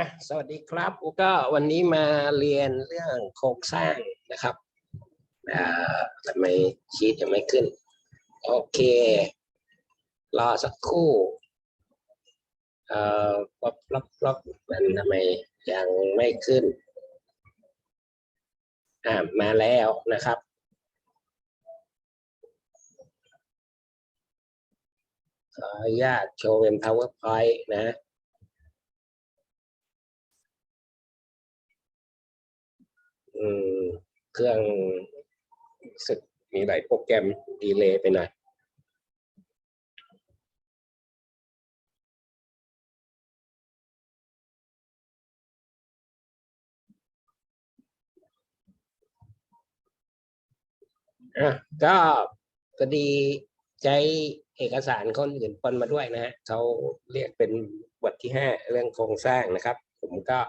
อะสวัสดีครับก็วันนี้มาเรียนเรื่องโครงสร้างนะครับอ่าทำไมชีตยังไม่ขึ้น โอเค รอสักครู่เอ่อป๊อปป๊อปป๊อปมันทำไมยังไม่ขึ้นอ่ามาแล้วนะครับขออนุญาตโชว์เป็น PowerPoint นะ เครื่องสึกมีหลายโปรแกรมดีเลย์ไปหน่อยอะก็พอดีใช้เอกสารคนอื่นปนมาด้วยนะฮะเขาเรียกเป็นบทที่ห้าเรื่องโครงสร้างนะครับ ผมก็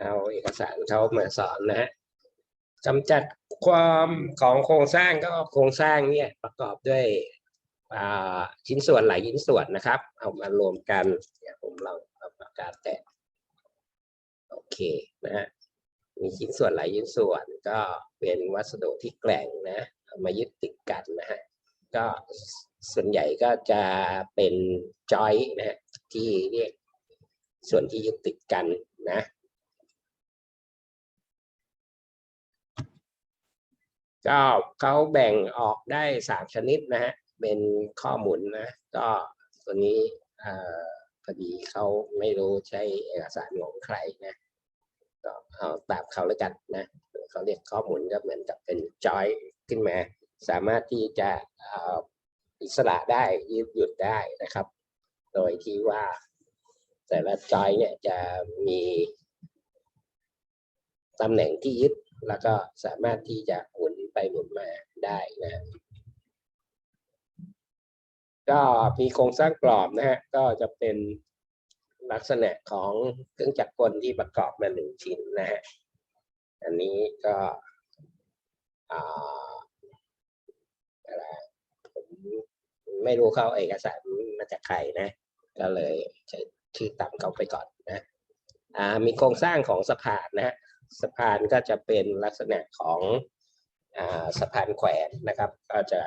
เอาเอกสารเขามาสอนนะฮะ กำจัดความของโครงสร้างก็โครงสร้างเนี่ยประกอบด้วยชิ้นส่วนหลายชิ้นส่วนนะครับ เอามารวมกันเดี๋ยวผมลองเอาปากกาแตะโอเคนะฮะมีชิ้นส่วนหลายชิ้นส่วนก็เป็นวัสดุที่แกร่งนะมายึดติดกันนะฮะก็ส่วนใหญ่ก็จะเป็นจอยนะฮะที่เรียกส่วนที่ยึดติดกันนะ ก็เขาแบ่งออกได้สามชนิดนะฮะ เป็นข้อมูลนะ ก็ตัวนี้พอดีเขาไม่รู้ใช้เอกสารของใครนะก็เอาตามเขาแล้วกันนะเขาเรียกข้อมูลก็เหมือนกับเป็นจอยขึ้นมา สามารถที่จะอ่ออิสระได้ยืดหยุดได้นะครับ โดยที่ว่าแต่ละจอยเนี่ยจะมีตำแหน่งที่ยึดแล้วก็สามารถที่จะหมุน ไปหมุนมาได้นะก็มีโครงสร้างกรอบนะฮะก็จะเป็นลักษณะของเครื่องจักรกลที่ประกอบมาหนึ่งชิ้นนะฮะอันนี้ก็อ่าอะไรผมไม่รู้เข้าเอกสารมาจากใครนะ ก็เลยใช้ชื่อตามเขาไปก่อนนะอ่ามีโครงสร้างของสะพานนะฮะสะพานก็จะเป็นลักษณะของ สะพานแขวนนะครับ ก็จะ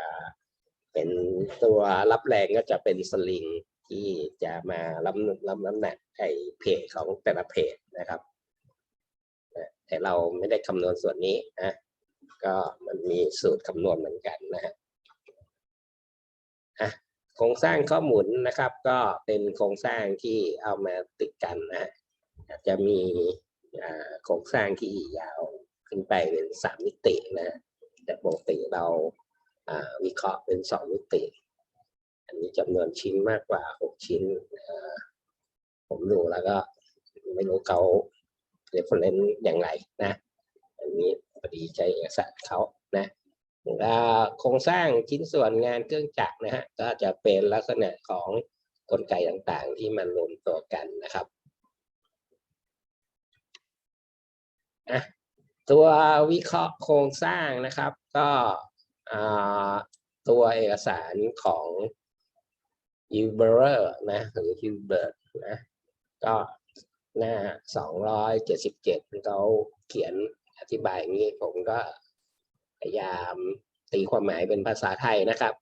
เป็นตัวรับแรงก็จะเป็นสลิงที่จะมารับรับน้ำหนักไอเพจของแต่ละเพจนะครับ แต่เราไม่ได้คำนวณส่วนนี้นะก็มันมีสูตรคำนวณเหมือนกันนะฮะโครงสร้างข้อมูลนะครับ ก็เป็นโครงสร้างที่เอามาติดกันนะฮะจะมีโครงสร้างที่ยาวขึ้นไปเป็นสามมิตินะ แต่ปกติเราวิเคราะห์เป็นสองมิติ อันนี้จำนวนชิ้นมากกว่าหกชิ้น ผมดูแล้วก็ไม่รู้เขาเรฟเฟรนซ์อย่างไรนะ อันนี้พอดีใช้เอกสารเขานะโครงสร้างชิ้นส่วนงานเครื่องจักรนะฮะก็จะเป็นลักษณะของกลไกต่างๆ ที่มันรวมตัวกันนะครับอะ ตัววิเคราะห์โครงสร้างนะครับ ก็ตัวเอกสารของ u b e r นะหรือ Hubert นะก็หน้าสองร้อยเจ็ดสิบเจ็ดเขาเขียนอธิบายอย่างนี้ผมก็พยายามตีความหมายเป็นภาษาไทยนะครับ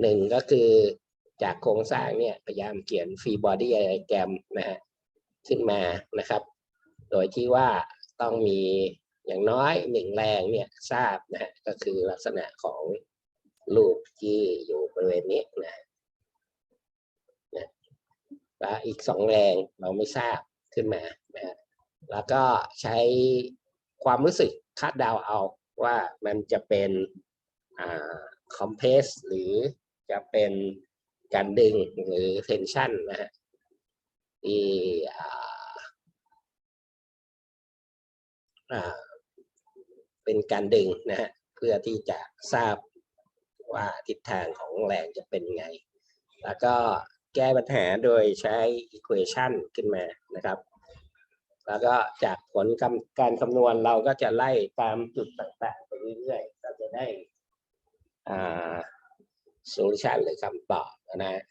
หนึ่งก็คือจากโครงสร้างเนี่ยพยายามเขียน free body diagram นะฮะขึ้นมานะครับ โดยที่ว่าต้องมี อย่างน้อยหนึ่งแรงเนี่ยทราบนะฮะก็คือลักษณะของรูปที่อยู่บริเวณนี้นะนะและอีกสองแรงเราไม่ทราบขึ้นมานะแล้วก็ใช้ความรู้สึกคาดเดาเอาว่ามันจะเป็นอ่าคอมเพรสหรือจะเป็นการดึงหรือเทนชันนะฮะที่อ่า เป็นการดึงนะฮะเพื่อที่จะทราบว่าทิศทางของแรงจะเป็นไง แล้วก็แก้ปัญหาโดยใช้ equation ขึ้นมานะครับ แล้วก็จากผลกำการคำนวณเราก็จะไล่ตามจุดต่างๆ ไปเรื่อยๆ เราจะได้อ่า solution หรือคำตอบนะฮะ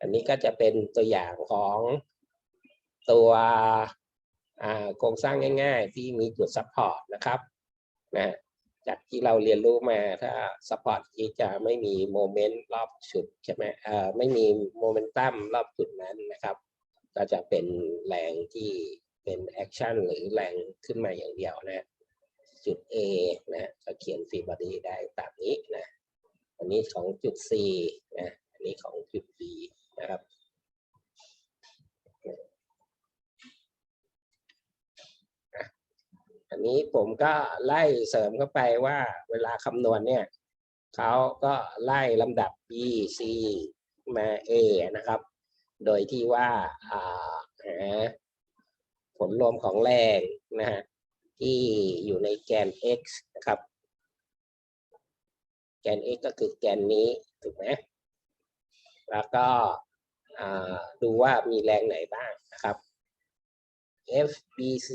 อันนี้ก็จะเป็นตัวอย่างของตัวโครงสร้างง่าย ๆ ที่มีจุดซัพพอร์ตนะครับ นะจากที่เราเรียนรู้มาถ้าซัพพอร์ตที่จะไม่มีโมเมนต์รอบจุดใช่ไหมเอ่อไม่มีโมเมนตัมรอบจุดนั้นนะครับ ก็จะเป็นแรงที่เป็นแอคชั่นหรือแรงขึ้นมาอย่างเดียวนะจุด A นะก็เขียนฟีบอดีได้ตามนี้นะอันนี้ของจุด C นะอันนี้ของจุด B นะครับ นนี้ผมก็ไล่เสริมเข้าไปว่าเวลาคำนวณเนี่ยเขาก็ไล่ลำดับ B C มา A นะครับ โดยที่ว่าอ่าหาผลรวมของแรงนะฮะที่อยู่ในแกน x นะครับ แกน x ก็คือแกนนี้ถูกไหมแล้วก็อ่าดูว่ามีแรงไหนบ้างนะครับ FBC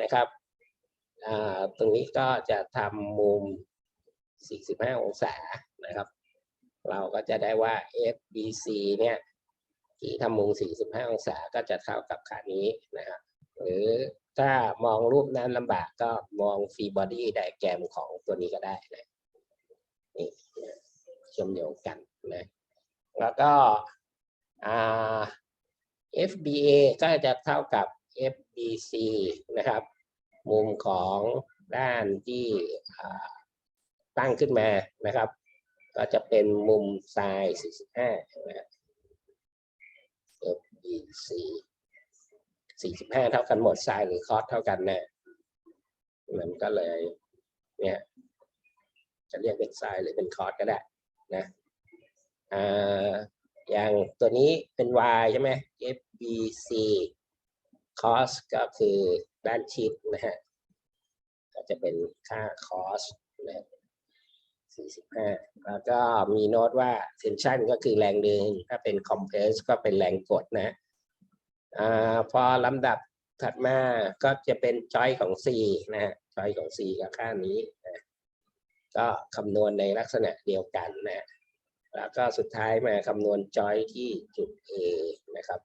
นะครับ ตรงนี้ก็จะทำมุม 45 องศานะครับ เราก็จะได้ว่า FBC เนี่ยที่ทำมุม 45 องศาก็จะเท่ากับค่านี้นะครับหรือถ้ามองรูปนั้นลำบากก็มองฟรีบอดี้ไดแกรมของตัวนี้ก็ได้นะนี่เชื่อมโยงกันนะแล้วก็ FBA ก็จะเท่ากับ FBC นะครับ มุมของด้านที่ตั้งขึ้นมานะครับ ก็จะเป็นมุมไซน์45นะครับ FBC 45 เท่ากันหมดไซน์หรือคอสเท่ากันน่มันก็เลยเนี่ยจะเรียกเป็นไซน์หรือเป็นคอสก็ได้นะอ่าอย่างตัวนี้เป็น y ใช่ไหม FBC cos ก็คือ ด้านชิดนะฮะ ก็จะเป็นค่า cos นะ45 แล้วก็มีโน้ตว่า tension ก็คือแรงดึง ถ้าเป็น compress ก็เป็นแรงกดนะอ่าพอลำดับถัดมาก็จะเป็น joy ของ C นะฮะ joy ของ C กับค่านี้นะก็คำนวณในลักษณะเดียวกันนะ แล้วก็สุดท้ายมาคำนวณจอยที่จุด A นะครับ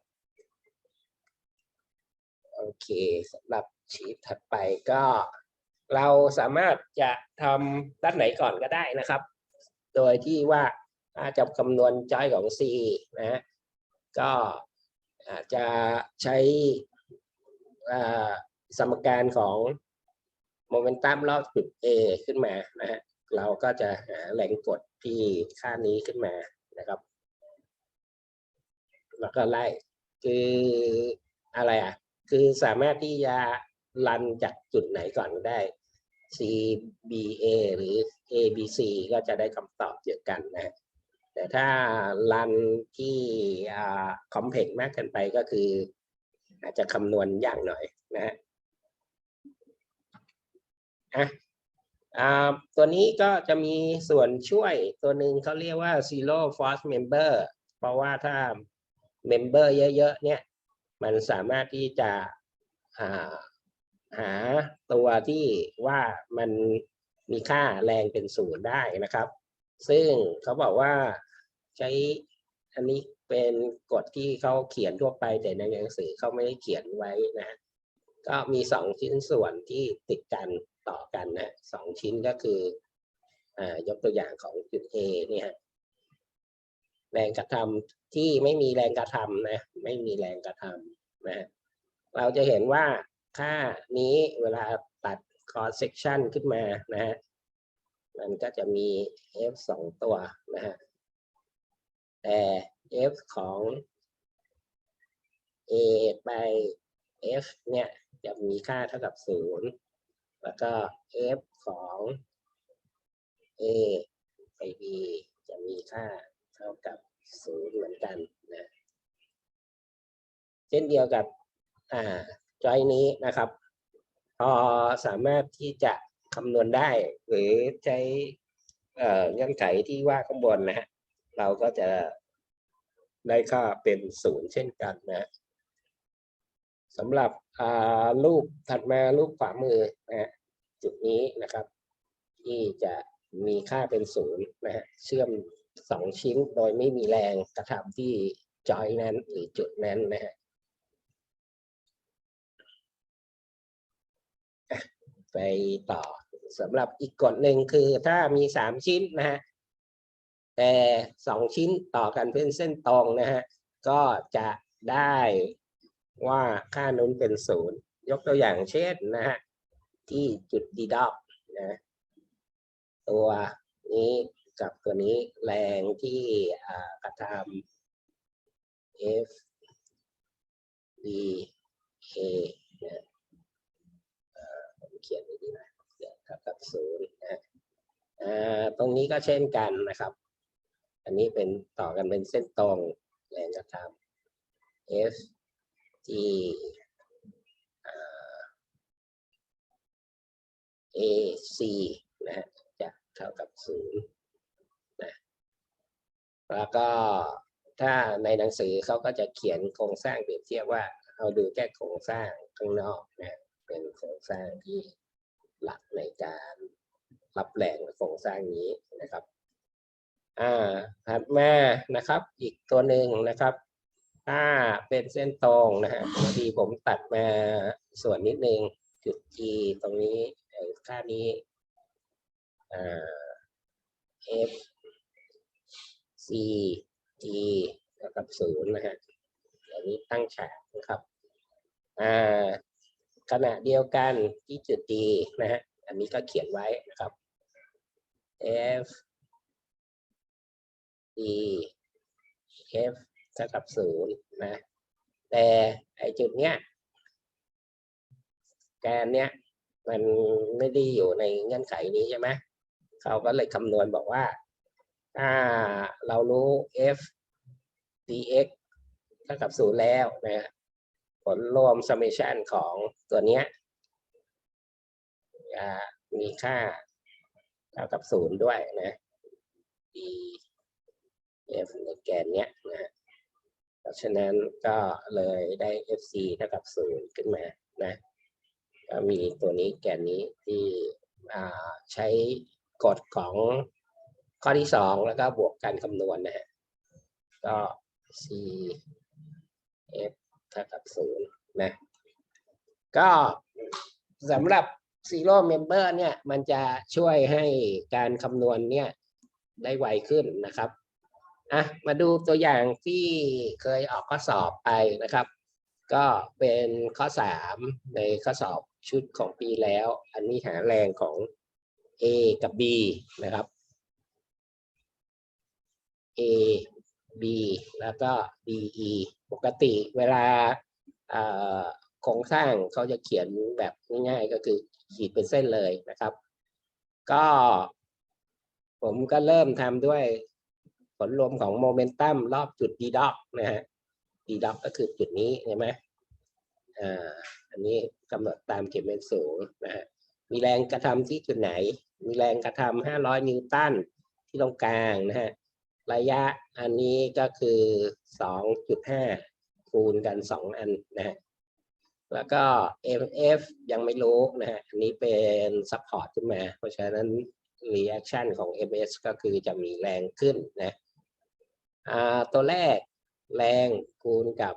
โอเคสำหรับชีทถัดไปก็ เราสามารถจะทำด้านไหนก่อนก็ได้นะครับ โดยที่ว่าถ้าจะคำนวณจอยของ C นะฮะก็อาจจะใช้สมการของโมเมนตัมรอบจุด A ขึ้นมานะฮะเราก็จะหาแรงกดที่ค่านี้ขึ้นมานะครับ แล้วก็ไล่คืออะไรอะ คือสามารถที่จะรันจากจุดไหนก่อนก็ได้ C B A หรือ A B C ก็จะได้คำตอบเดียวกันนะ แต่ถ้ารันที่คอมเพล็กมากเกินไปก็คือ อาจจะคำนวณยากหน่อยนะฮะอะตัวนี้ก็จะมีส่วนช่วยตัวหนึ่งเขาเรียกว่า zero force member เพราะว่าถ้า member เยอะๆเนี่ย มันสามารถที่จะหาตัวที่ว่ามันมีค่าแรงเป็นศูนย์ได้นะครับ ซึ่งเขาบอกว่าใช้อันนี้เป็นกฎที่เขาเขียนทั่วไปแต่ในหนังสือเขาไม่ได้เขียนไว้นะ ก็มีสองชิ้นส่วนที่ติดกันต่อกันนะสองชิ้นก็คืออ่ายกตัวอย่างของจุด A เนี่ยแรงกระทำ ที่ไม่มีแรงกระทำนะไม่มีแรงกระทำนะเราจะเห็นว่าค่านี้เวลาตัด cross section ขึ้นมานะฮะมันก็จะมี f สองตัวนะฮะแต่ f ของ a ไป f เนี่ยจะมีค่าเท่ากับศูนย์แล้วก็ f ของ a ไป b จะมีค่าเท่ากับ ศูนย์เหมือนกันนะเช่นเดียวกับอ่าจอยนี้นะครับ พอสามารถที่จะคำนวณได้ หรือใช้เเงื่อนไขที่ว่าข้างบนนะฮะเราก็จะได้ค่าเป็นศูนย์เช่นกันนะสำหรับอ่ารูปถัดมารูปขวามือนะฮะจุดนี้นะครับ ที่จะมีค่าเป็นศูนย์นะฮะเชื่อม สองชิ้นโดยไม่มีแรงกระทำที่จอยนั้นหรือจุดนั้นนะฮะไปต่อสำหรับอีกกฎหนึ่งคือถ้ามีสามชิ้นนะฮะแต่สองชิ้นต่อกันเป็นเส้นตรงนะฮะก็จะได้ว่าค่านู้นเป็นศูนย์ยกตัวอย่างเช่นนะฮะที่จุดดีดอกนะตัวนี้ กับตัวนี้แรงที่กระทำ F D A นะเอ่อผมเขียนไว้ดีนะเดี๋ยวเท่ากับศูนย์นะอ่าตรงนี้ก็เช่นกันนะครับ อันนี้เป็นต่อกันเป็นเส้นตรงแรงกระทำ F G A C นะฮะจะเท่ากับศูนย์ แล้วก็ถ้าในหนังสือเขาก็จะเขียนโครงสร้างเปรียบเทียบว่าเอาดูแค่โครงสร้างข้างนอกนะเป็นโครงสร้างที่หลักในการรับแรงโครงสร้างนี้นะครับอ่าถัดมานะครับ อีกตัวหนึ่งนะครับ ถ้าเป็นเส้นตรงนะฮะพอดีผมตัดมาส่วนนิดนึงจุด G ตรงนี้ค่านี้อ่า F C G เท่ากับศูนย์นะฮะอันนี้ตั้งฉากนะครับอ่าขณะเดียวกันที่จุด D นะฮะอันนี้ก็เขียนไว้นะครับ F D F เท่ากับศูนย์นะแต่ไอจุดเนี้ยแกนเนี้ยมันไม่ได้อยู่ในเงื่อนไขนี้ใช่ไหมเขาก็เลยคำนวณบอกว่า ถ้าเรารู้ f dx เท่ากับศูนย์แล้วนะผลรวม summation ของตัวเนี้ยมีค่าเท่ากับศูนย์ด้วยนะ d f ในแกนเนี้ยนะเพราะฉะนั้นก็เลยได้ fc เท่ากับศูนย์ขึ้นมานะก็มีตัวนี้แกนนี้ที่อ่าใช้กฎของ ข้อที่สองแล้วก็บวกการคำนวณนะฮะก็ c f เท่ากับศูนย์นะก็สำหรับ zero member เนี่ยมันจะช่วยให้การคำนวณเนี่ยได้ไวขึ้นนะครับอะมาดูตัวอย่างที่เคยออกข้อสอบไปนะครับ ก็เป็นข้อสามในข้อสอบชุดของปีแล้ว อันนี้หาแรงของ A กับ B นะครับ A B แล้วก็ B E ปกติเวลาโครงสร้างเขาจะเขียนแบบง่ายๆก็คือขีดเป็นเส้นเลยนะครับ ก็ ผมก็เริ่มทำด้วยผลรวมของโมเมนตัมรอบจุด d ด็อกนะฮะ d ด็อกก็คือจุดนี้ใช่ไหมอ่าอันนี้กำหนดตามเข็มเป็นสูงนะฮะมีแรงกระทำที่จุดไหน มีแรงกระทำ500 นิวตันที่ตรงกลางนะฮะ ระยะอันนี้ก็คือ 2.5 คูณกัน 2 อันนะฮะแล้วก็ MF ยังไม่รู้นะฮะอันนี้เป็น support ขึ้นมา เพราะฉะนั้น reaction ของ MS ก็คือจะมีแรงขึ้นนะตัวแรกแรงคูณกับ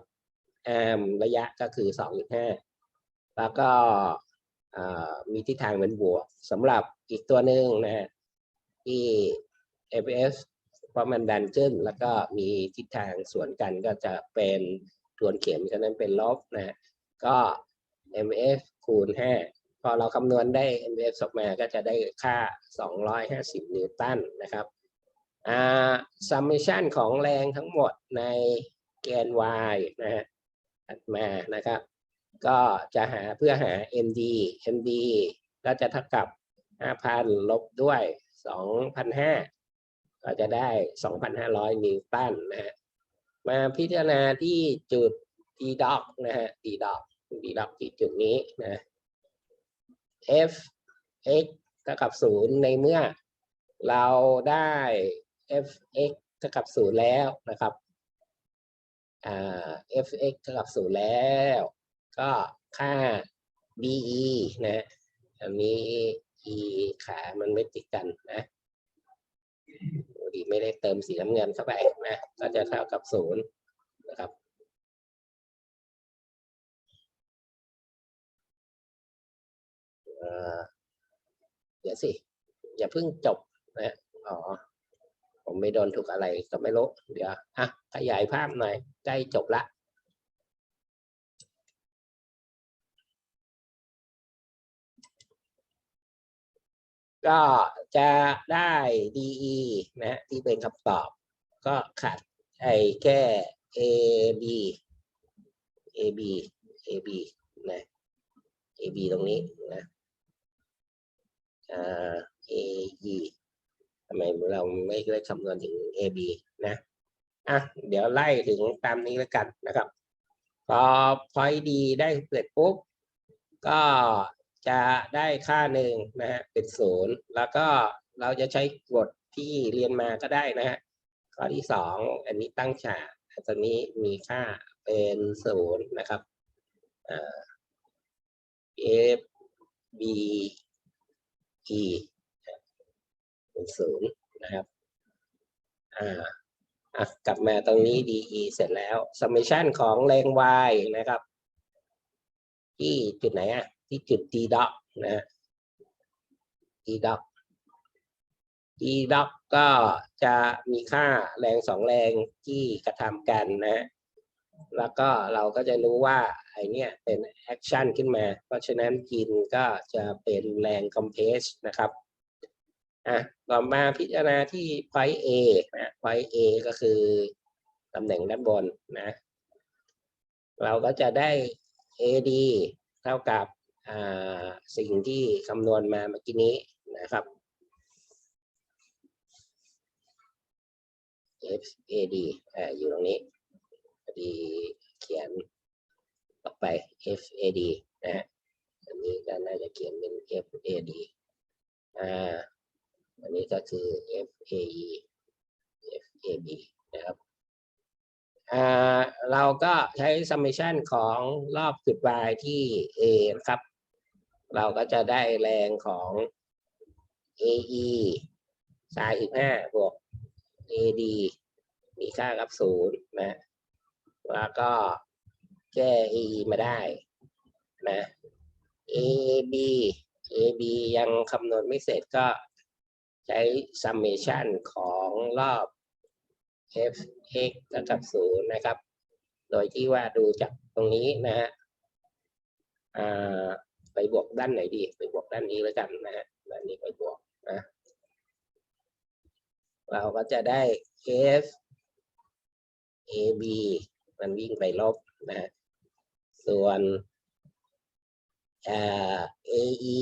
arm ระยะก็คือ 2.5 แล้วก็มีทิศทางเป็นบวกสำหรับอีกตัวหนึ่งนะฮะที่ FS เพราะมันดันขึ้นแล้วก็มีทิศทางสวนกันก็จะเป็นทวนเข็มฉะนั้นเป็นลบนะฮะก็ MF คูณ 5 พอเราคำนวณได้ MF ออกมาก็จะได้ค่า 250 นิวตันนะครับอ่า summation ของแรงทั้งหมดในแกน y นะฮะถัดมานะครับ ก็จะหาเพื่อหา MD MD ก็จะเท่ากับ 5,000 ลบด้วย 2,500 ก็จะได้ 2,500 นิวตันนะฮะมาพิจารณาที่จุด D dot นะฮะ D dot D dot ที่จุดนี้นะ F x เท่ากับศูนย์ในเมื่อเราได้ f x เท่ากับศูนย์แล้วนะครับอ่า f x เท่ากับศูนย์แล้ว ก็ค่า b e นะอันนี้ e ขา มันไม่ติดกันนะ ดีไม่ได้เติมสีน้ำเงินเข้าไปนะก็จะเท่ากับศูนย์นะครับเอ่อเดี๋ยวสิ อย่าเพิ่งจบนะอ๋อผมไม่โดนถูกอะไรก็ไม่รู้ เดี๋ยวอะขยายภาพหน่อย ใกล้จบละ ก็จะได้ DE นะฮะที่เป็นคำตอบ ก็ขาดไอ้แค่ A B A B A B นะ A B ตรงนี้นะอ่า A E ทำไมเราไม่ได้คำนวณถึง A B นะอะเดี๋ยวไล่ถึงตามนี้แล้วกันนะครับ พอ point D ได้เสร็จปุ๊บ ก็ จะได้ค่าหนึ่งนะฮะเป็นศูนย์แล้วก็เราจะใช้กฎที่เรียนมาก็ได้นะฮะข้อที่สองอันนี้ตั้งฉากอันนี้มีค่าเป็นศูนย์นะครับอ่า f b e เป็นศูนย์นะครับอ่าอะกลับมาตรงนี้ de เสร็จแล้ว summation ของแรง y นะครับ ที่จุดไหนอะ ที่จุด d dot นะ d dot d dot ก็จะมีค่าแรงสองแรงที่กระทำกันนะฮะแล้วก็เราก็จะรู้ว่าไอเนี้ยเป็นแอคชั่นขึ้นมา เพราะฉะนั้นกินก็จะเป็นแรงคอมเพรสนะครับอะต่อมาพิจารณาที่ point A นะ point A ก็คือตำแหน่งด้านบนนะ เราก็จะได้ AD เท่ากับ สิ่งที่คำนวณมาเมื่อกี้นี้นะครับ FAD อ่าอยู่ตรงนี้พอดีเขียนออกไป FAD นะฮะอันนี้ก็น่าจะเขียนเป็น FAD อ่าอันนี้ก็คือ FAE FAB นะครับเราก็ใช้ summation ของรอบจุด y ที่ A นะครับ เราก็จะได้แรงของ AE สายอีกห้าบวก AD มีค่ากับศูนย์นะแล้วก็แก้ AE มาได้นะ AB AB ยังคำนวณไม่เสร็จก็ใช้ summation ของรอบ fx เท่ากับศูนย์นะครับ โดยที่ว่าดูจากตรงนี้นะฮะอ่า ไปบวกด้านไหนดีไปบวกด้านนี้แล้วกันนะฮะด้านนี้ไปบวกนะเราก็จะได้ f ab มันวิ่งไปลบนะฮะส่วนอ่า ae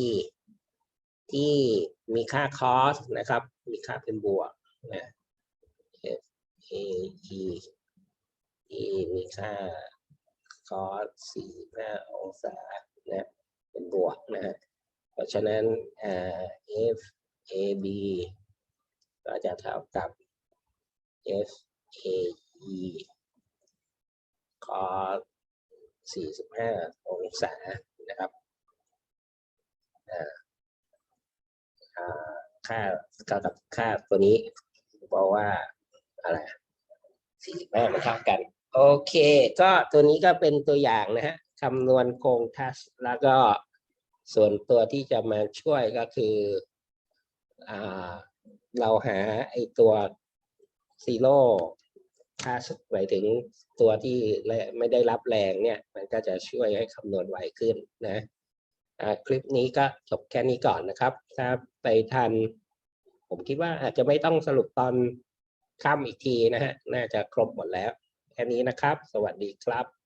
ที่มีค่า cos นะครับ มีค่าเป็นบวกนะ f ae ที่มีค่า cos 45 องศานะ เป็นบวกนะฮะเพราะฉะนั้นอ่า f ab ก็จะเท่ากับ f ae cos 45 องศานะครับอ่าอ่าค่าเท่ากับค่าตัวนี้เพราะว่าอะไร45มันเท่ากัน โอเค ก็ตัวนี้ก็เป็นตัวอย่างนะฮะคำนวณโครงทัชแล้วก็ ส่วนตัวที่จะมาช่วยก็คืออเราหาไอตัวซีโร่ทัชหมายถึงตัวที่ไม่ได้รับแรงเนี่ย มันก็จะช่วยให้คำนวณไวขึ้นนะคลิปนี้ก็จบแค่นี้ก่อนนะครับ ถ้าไปทัน ผมคิดว่าอาจจะไม่ต้องสรุปตอนค่ำอีกทีนะฮะ น่าจะครบหมดแล้ว แค่นี้นะครับ สวัสดีครับ